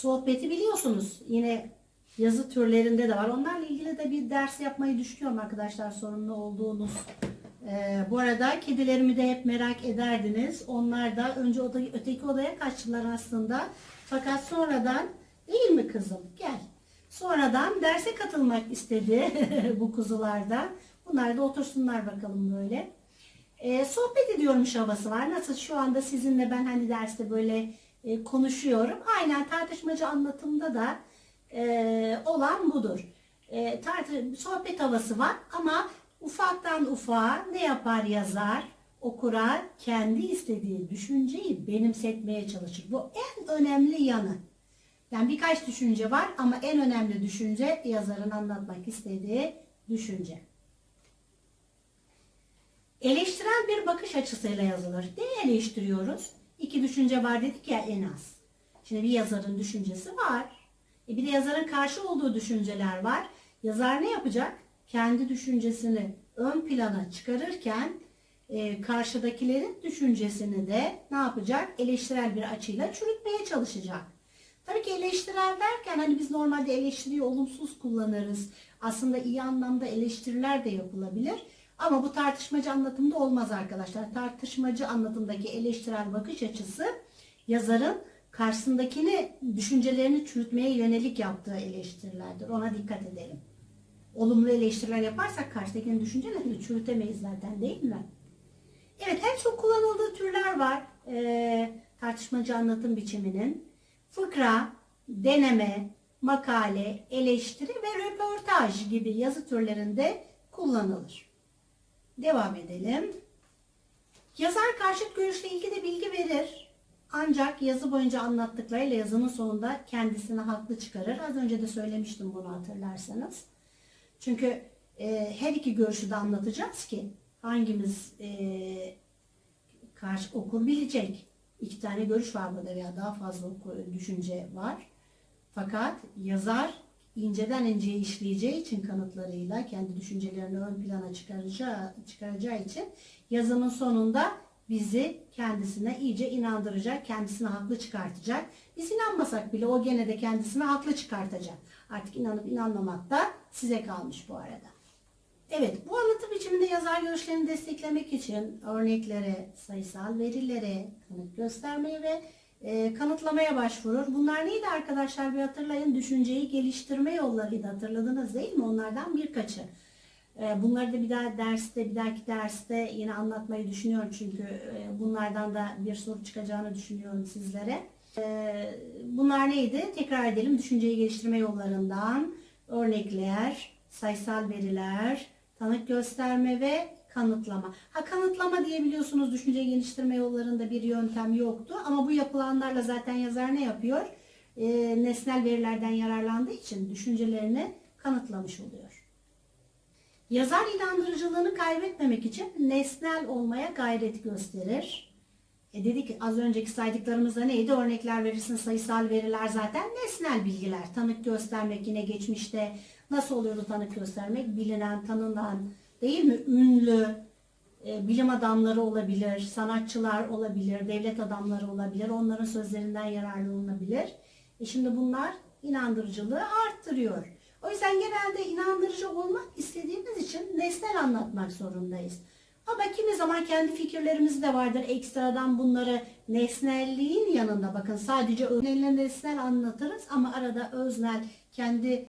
sohbeti biliyorsunuz. Yine yazı türlerinde de var. Onlarla ilgili de bir ders yapmayı düşünüyorum arkadaşlar sorumlu olduğunuz. Ee, bu arada kedilerimi de hep merak ederdiniz. Onlar da önce oda, öteki odaya kaçtılar aslında. Fakat sonradan değil mi kızım gel. Sonradan derse katılmak istedi bu kuzularda. Bunlar da otursunlar bakalım böyle. Ee, sohbet ediyormuş havası var. Nasıl şu anda sizinle ben hani derste böyle e, konuşuyorum. Aynen tartışmacı anlatımda da e, olan budur. E, tartı, sohbet havası var ama ufaktan ufağa ne yapar yazar? Okura kendi istediği düşünceyi benimsetmeye çalışır. Bu en önemli yanı. Yani birkaç düşünce var ama en önemli düşünce yazarın anlatmak istediği düşünce. Eleştirel bir bakış açısıyla yazılır. Ne eleştiriyoruz? İki düşünce var dedik ya en az. Şimdi bir yazarın düşüncesi var. E bir de yazarın karşı olduğu düşünceler var. Yazar ne yapacak? Kendi düşüncesini ön plana çıkarırken e, karşıdakilerin düşüncesini de ne yapacak? Eleştirel bir açıyla çürütmeye çalışacak. Tabii ki eleştirel derken hani biz normalde eleştiriyi olumsuz kullanırız. Aslında iyi anlamda eleştiriler de yapılabilir. Ama bu tartışmacı anlatımda olmaz arkadaşlar. Tartışmacı anlatımdaki eleştirel bakış açısı yazarın karşısındakini düşüncelerini çürütmeye yönelik yaptığı eleştirilerdir. Ona dikkat edelim. Olumlu eleştiriler yaparsak karşıdakinin düşüncelerini çürütemeyiz zaten değil mi? Evet en çok kullanıldığı türler var ee, tartışmacı anlatım biçiminin. Fıkra, deneme, makale, eleştiri ve röportaj gibi yazı türlerinde kullanılır. Devam edelim. Yazar karşıt görüşle ilgili bilgi verir. Ancak yazı boyunca anlattıklarıyla yazının sonunda kendisini haklı çıkarır. Az önce de söylemiştim bunu hatırlarsanız. Çünkü e, her iki görüşü de anlatacağız ki hangimiz e, karşı okur bilecek. İki tane görüş var burada veya daha fazla düşünce var. Fakat yazar inceden inceye işleyeceği için kanıtlarıyla kendi düşüncelerini ön plana çıkaracağı, çıkaracağı için yazının sonunda bizi kendisine iyice inandıracak, kendisini haklı çıkartacak. Biz inanmasak bile o gene de kendisini haklı çıkartacak. Artık inanıp inanmamak da size kalmış bu arada. Evet, bu anlatım biçiminde yazar görüşlerini desteklemek için örneklere, sayısal verilere, kanıt göstermeye ve e, kanıtlamaya başvurur. Bunlar neydi arkadaşlar bir hatırlayın. Düşünceyi geliştirme yollarıydı hatırladınız değil mi? Onlardan birkaçı. E, bunları da bir daha derste, bir dahaki derste yine anlatmayı düşünüyorum çünkü e, bunlardan da bir soru çıkacağını düşünüyorum sizlere. E, bunlar neydi? Tekrar edelim. Düşünceyi geliştirme yollarından örnekler, sayısal veriler, tanık gösterme ve kanıtlama. Ha kanıtlama diyebiliyorsunuz düşünce geliştirme yollarında bir yöntem yoktu ama bu yapılanlarla zaten yazar ne yapıyor? Ee, nesnel verilerden yararlandığı için düşüncelerini kanıtlamış oluyor. Yazar inandırıcılığını kaybetmemek için nesnel olmaya gayret gösterir. E dedik az önceki saydıklarımızda neydi? Örnekler verirsin, sayısal veriler zaten nesnel bilgiler. Tanık göstermek yine geçmişte nasıl oluyordu tanık göstermek? Bilinen, tanınan değil mi? Ünlü, e, bilim adamları olabilir, sanatçılar olabilir, devlet adamları olabilir. Onların sözlerinden yararlanılabilir. E şimdi bunlar inandırıcılığı arttırıyor. O yüzden genelde inandırıcı olmak istediğimiz için nesnel anlatmak zorundayız. Ama kimi zaman kendi fikirlerimiz de vardır. Ekstradan bunları nesnelliğin yanında bakın sadece öznel nesnel anlatırız ama arada öznel kendi